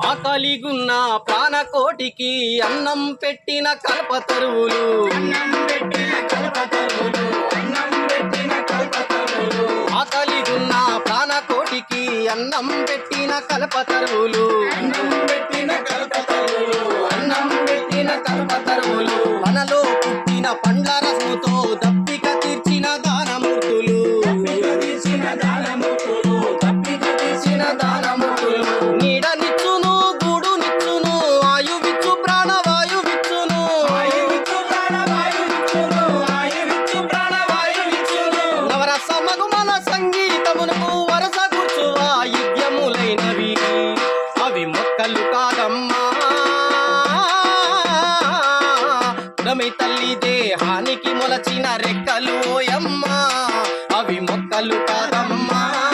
ఆకలిగున్న ప్రాణకోటికి అన్నం పెట్టిన కల్ప తరువులు. అన్నం పెట్టిన ఆకలిగున్న ప్రాణకోటికి అన్నం పెట్టిన కల్పతరువులు అన్నం పెట్టిన కల్ప తరువులు. మనలో పుట్టిన పండ్ల రసముతో దప్ప సంగీతమునకు వరస కూర్చు వాయిద్యములైనవి అవి మొక్కలు కాదమ్మా. తల్లి దేహానికి మొలచిన రెక్కలు ఓయమ్మా. అవి మొక్కలు కాదమ్మా.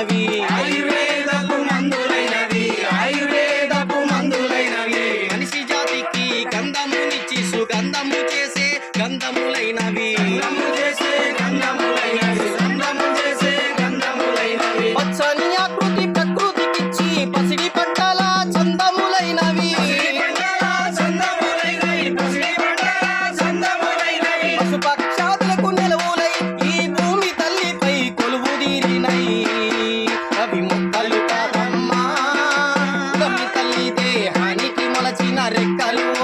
మందులైనవి ఆయుర్వేదపు మందులైనవి ఆయుర్వేదపు మందులైనవి. మనిషి జాతికి గంధమునిచ్చి సుగంధము చేసే గంధములైనవి. రెక్కలు